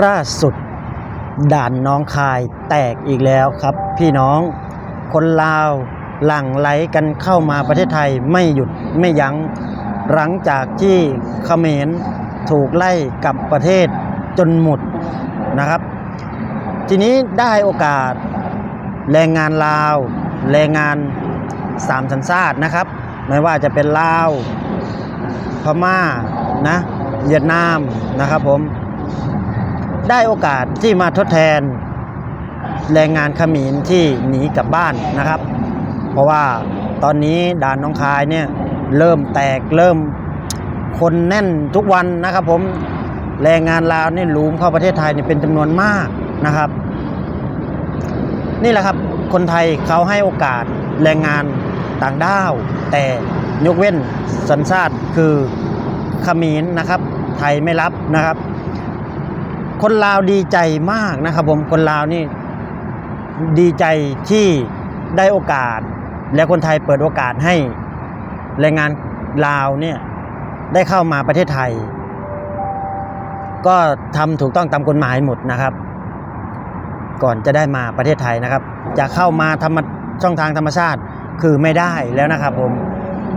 ล่าสุดด่านน้องคายแตกอีกแล้วครับ พี่น้องคนลาวหลั่งไหลกันเข้ามาประเทศไทยไม่หยุดไม่ยัง้งหลังจากที่เขมรถูกไล่กลับประเทศจนหมดนะครับ ทีนี้ได้โอกาสแรงงานลาว แรงงานสามสัญชาตินะครับ ไม่ว่าจะเป็นลาว พม่านะเวียดนามนะครับผม ได้โอกาสที่มาทดแทนแรงงานขมรที่หนีกลับบ้านนะครับ เพราะว่าตอนนี้ด่านน้องคายเนี่ยเริ่มแตกเริ่มคนแน่นทุกวันนะครับผมแรงงานลาวนี่หลูมเข้าประเทศไทยนี่เป็นจำนวนมากนะครับ นี่แหละครับคนไทยเขาให้โอกาสแรงงานต่างด้าว แต่ยกเว้นสัญชาติคือขมรนะครับ ไทยไม่รับนะครับ คนลาวดีใจมากนะครับผมคนลาวนี่ดีใจที่ได้โอกาส และคนไทยเปิดโอกาสให้แรงงานลาวเนี่ยได้เข้ามาประเทศไทย ก็ทำถูกต้องตามกฎหมายหมดนะครับ ก่อนจะได้มาประเทศไทยนะครับ จะเข้ามาธรรมช่องทางธรรมชาติคือไม่ได้แล้วนะครับผม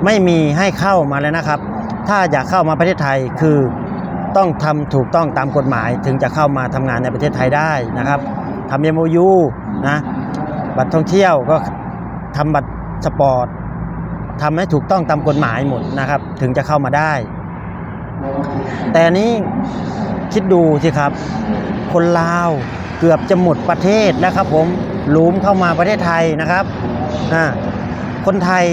ไม่มีให้เข้ามาแล้วนะครับ ถ้าอยากเข้ามาประเทศไทยคือ ต้องทำถูกต้องตามกฎหมายถึงจะเข้ามาทำงานในประเทศไทยได้นะครับทำ MOU นะบัตรท่องเที่ยวก็ทำบัตรสปอร์ตทำให้ถูกต้องตามกฎหมายหมดนะครับ ถึงจะเข้ามาได้ แต่นี้คิดดูสิครับ คนลาวเกือบจะหมดประเทศแล้วครับผมหลุมเข้ามาประเทศไทยนะครับอ่าคนไทย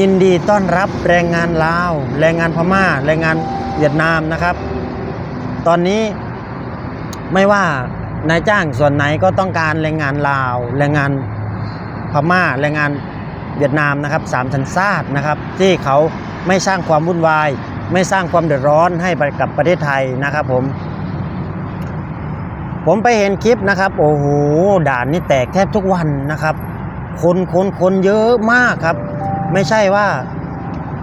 ยินดีต้อนรับแรงงานลาว แรงงานพม่า แรงงาน เวียดนามนะครับ ตอนนี้ไม่ว่านายจ้างส่วนไหนก็ต้องการแรงงานลาว แรงงานพม่า แรงงานเวียดนามนะครับสามสัญชาตินะครับ ที่เขาไม่สร้างความวุ่นวาย ไม่สร้างความเดือดร้อนให้กับประเทศไทยนะครับผม ผมไปเห็นคลิปนะครับ โอ้โหด่านนี่แตกแทบทุกวันนะครับ คนคนคนเยอะมากครับ ไม่ใช่ว่า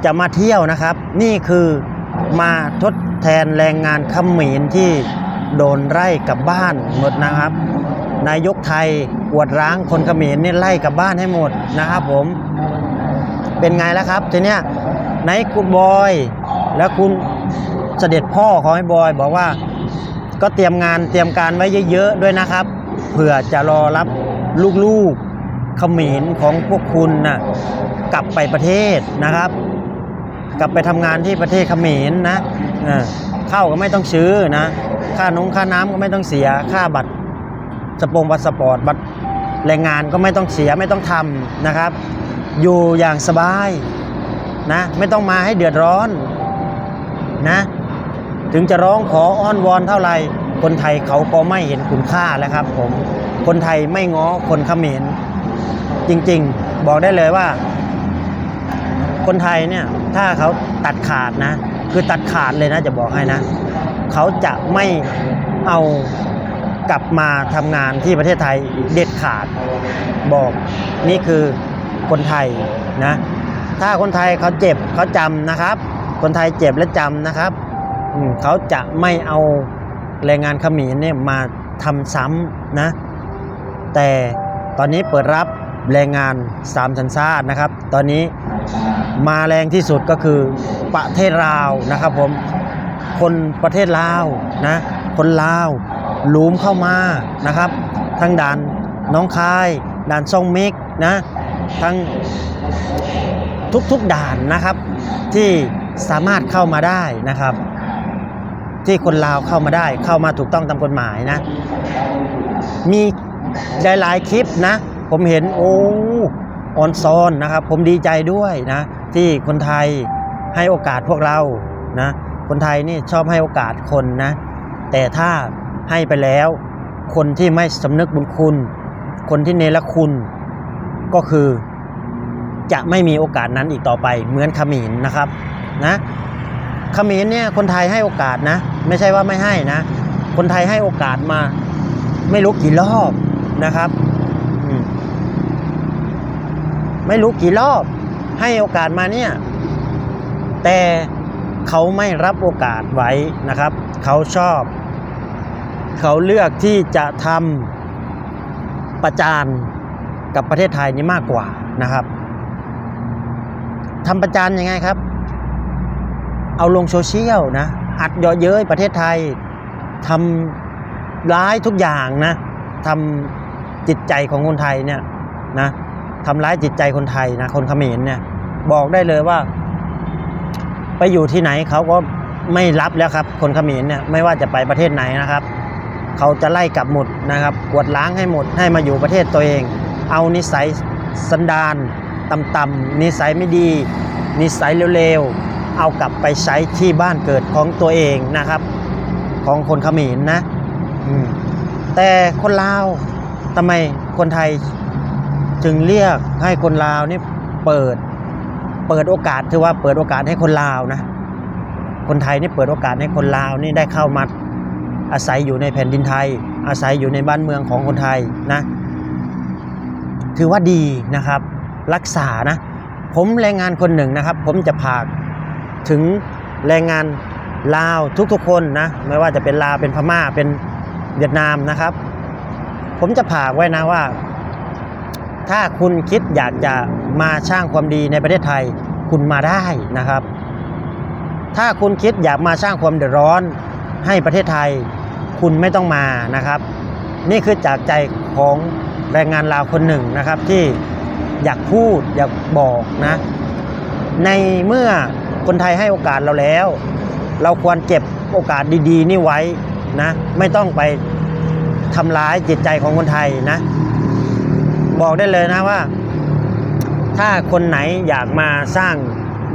จะมาเที่ยวนะครับ นี่คือ มาทดแทนแรงงานขมรที่โดนไล่กลับบ้านหมดนะครับ นายกไทยอวดร้างคนขมรนี่ไล่กลับบ้านให้หมดนะครับผม เป็นไงแล้วครับทีเนี้ยไหนคุณบอยแล้วคุณเสด็จพ่อของไอ้บอยบอกว่าก็เตรียมงานเตรียมการไว้เยอะๆด้วยนะครับ เผื่อจะรอรับลูกๆเขมรของพวกคุณนะกลับไปประเทศนะครับ กลับไปทำงานที่ประเทศเขมรนะเข้าก็ไม่ต้องซื้อนะค่านงค่าน้ำก็ไม่ต้องเสียค่าบัตรสปงบัตรสปอร์ตบัตรแรงงานก็ไม่ต้องเสียไม่ต้องทำนะครับ อยู่อย่างสบายนะไม่ต้องมาให้เดือดร้อนนะถึงจะร้องขออ้อนวอนเท่าไหร่คนไทยเขาก็ไม่เห็นคุณค่าแล้วครับผมคนไทยไม่ง้อคนเขมรจริงๆ บอกได้เลยว่า คนไทยเนี่ยถ้าเขาตัดขาดนะ คือตัดขาดเลยนะจะบอกให้นะ เขาจะไม่เอากลับมาทำงานที่ประเทศไทยเด็ดขาดบอกนี่คือคนไทยนะ ถ้าคนไทยเขาเจ็บเขาจำนะครับ คนไทยเจ็บและจำนะครับเขาจะไม่เอาแรงงานเขมรเนี่ยมาทำซ้ำนะ แต่ตอนนี้เปิดรับแรงงานสามสัญชาตินะครับ ตอนนี้ มาแรงที่สุดก็คือประเทศลาวนะครับผมคนประเทศลาวนะคนลาวหลุมเข้ามานะครับ ทั้งด่านน้องคายด่านซ่องเมกนะทั้งทุกๆด่านนะครับ ที่สามารถเข้ามาได้นะครับ ที่คนลาวเข้ามาได้เข้ามาถูกต้องตามกฎหมายนะ มีหลายๆคลิปนะ ผมเห็นโอ้ออนซอนนะครับ ผมดีใจด้วยนะ ที่คนไทยให้โอกาสพวกเรานะคนไทยนี่ชอบให้โอกาสคนนะแต่ถ้าให้ไปแล้ว คนที่ไม่สำนึกบุญคุณ คนที่เนรคุณก็คือจะไม่มีโอกาสนั้นอีกต่อไปเหมือนขมินนะครับนะขมินเนี่ยคนไทยให้โอกาสนะ ไม่ใช่ว่าไม่ให้นะ คนไทยให้โอกาสมา ไม่รู้กี่รอบนะครับ ไม่รู้กี่รอบ ให้โอกาสมาเนี่ย แต่เขาไม่รับโอกาสไว้นะครับ เขาชอบ เขาเลือกที่จะทำประจานกับประเทศไทยนี่มากกว่านะครับทำประจานยังไงครับ เอาลงโซเชียลนะ อัดเยาะเย้ยประเทศไทยทำร้ายทุกอย่างนะทำจิตใจของคนไทยเนี่ยนะทำร้ายจิตใจคนไทยนะ คนเขมรเนี่ย บอกได้เลยว่า ไปอยู่ที่ไหนเขาก็ไม่รับแล้วครับ คนเขมรเนี่ยไม่ว่าจะไปประเทศไหนนะครับ เขาจะไล่กลับหมดนะครับกวดล้างให้หมดให้มาอยู่ประเทศตัวเอง เอานิสัยสันดานต่ำๆนิสัยไม่ดี นิสัยเร็วๆเอากลับไปใช้ที่บ้านเกิดของตัวเองนะครับ ของคนเขมรนะแต่คนลาวทำไมคนไทยจึงเรียกให้คนลาวนี่เปิด เปิดโอกาสถือว่าเปิดโอกาสให้คนลาวนะ คนไทยนี่เปิดโอกาสให้คนลาวนี่ได้เข้ามาอาศัยอยู่ในแผ่นดินไทย อาศัยอยู่ในบ้านเมืองของคนไทยนะ ถือว่าดีนะครับ รักษานะ ผมแรงงานคนหนึ่งนะครับ ผมจะผากถึงแรงงานลาวทุกๆคนนะ ไม่ว่าจะเป็นลาวเป็นพม่าเป็นเวียดนามนะครับ ผมจะผากไว้นะว่า ถ้าคุณคิดอยากจะมาสร้างความดีในประเทศไทยคุณมาได้นะครับ ถ้าคุณคิดอยากมาสร้างความเดือดร้อนให้ประเทศไทย คุณไม่ต้องมานะครับ นี่คือจากใจของแรงงานลาวคนหนึ่งนะครับที่อยากพูดอยากบอกนะ ในเมื่อคนไทยให้โอกาสเราแล้ว เราควรเก็บโอกาสดี ๆ นี่ไว้นะ ไม่ต้องไปทำร้ายจิตใจของคนไทยนะ บอกได้เลยนะว่า ถ้าคนไหนอยากมาสร้าง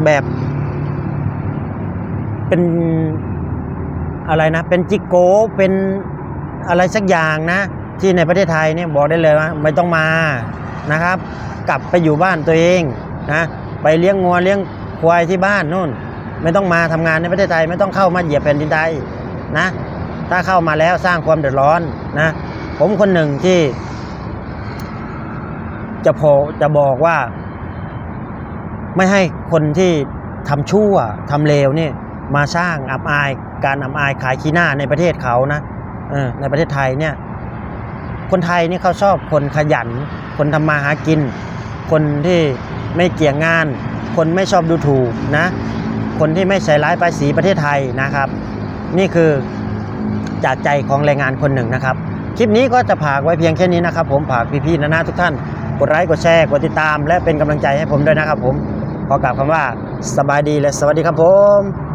แบบ เป็นอะไรนะ เป็นจิกโก้เป็นอะไรสักอย่างนะ ที่ในประเทศไทยเนี่ยบอกได้เลยว่าไม่ต้องมานะครับ กลับไปอยู่บ้านตัวเองนะไปเลี้ยงงัวเลี้ยงควายที่บ้านนู่น ไม่ต้องมาทำงานในประเทศไทย ไม่ต้องเข้ามาเหยียบแผ่นดินไทยนะ ถ้าเข้ามาแล้วสร้างความเดือดร้อนนะ ผมคนหนึ่งที่ จะพอจะบอกว่า ไม่ให้คนที่ทำชั่วทำเลวนี่มาสร้างอับอายการอับอายขายขี้หน้าในประเทศเขานะอในประเทศไทยเนี่ย คนไทยนี่เขาชอบคนขยัน คนทำมาหากิน คนที่ไม่เกี่ยงงาน คนไม่ชอบดูถูกนะ คนที่ไม่ใส่ร้ายภาษีประเทศไทยนะครับ นี่คือจากใจของแรงงานคนหนึ่งนะครับ คลิปนี้ก็จะผากไว้เพียงแค่นี้นะครับ ผมผากพี่ๆนะนะทุกท่าน กดไลค์กดแชร์กดติดตาม และเป็นกำลังใจให้ผมด้วยนะครับผมขอกล่าวคำว่าสบายดีและสวัสดีครับผม